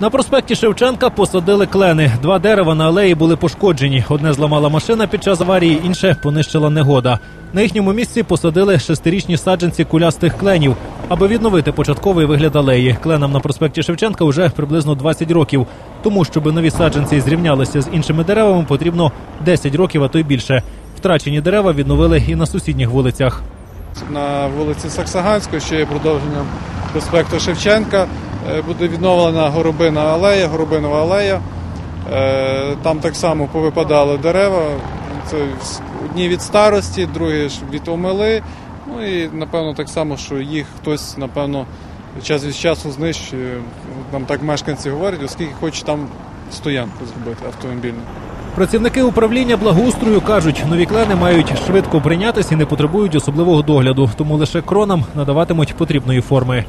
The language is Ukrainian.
На проспекті Шевченка посадили клени. Два дерева на алеї були пошкоджені. Одне зламала машина під час аварії, інше понищила негода. На їхньому місці посадили шестирічні саджанці кулястих кленів, аби відновити початковий вигляд алеї. Кленам на проспекті Шевченка вже приблизно 20 років. Тому, щоб нові саджанці зрівнялися з іншими деревами, потрібно 10 років, а то й більше. Втрачені дерева відновили і на сусідніх вулицях. На вулиці Саксаганської, що є продовженням проспекту Шевченка, буде відновлена Горобина алея, Горобинова алея. Е, Там так само повипадали дерева. Це одні від старості, другі ж від омили. Ну і напевно так само, що їх хтось, напевно, час від часу знищує. Нам так мешканці говорять, оскільки хоче там стоянку зробити автомобільну. Працівники управління благоустрою кажуть, нові клени мають швидко прийнятися і не потребують особливого догляду, тому лише кронам надаватимуть потрібної форми.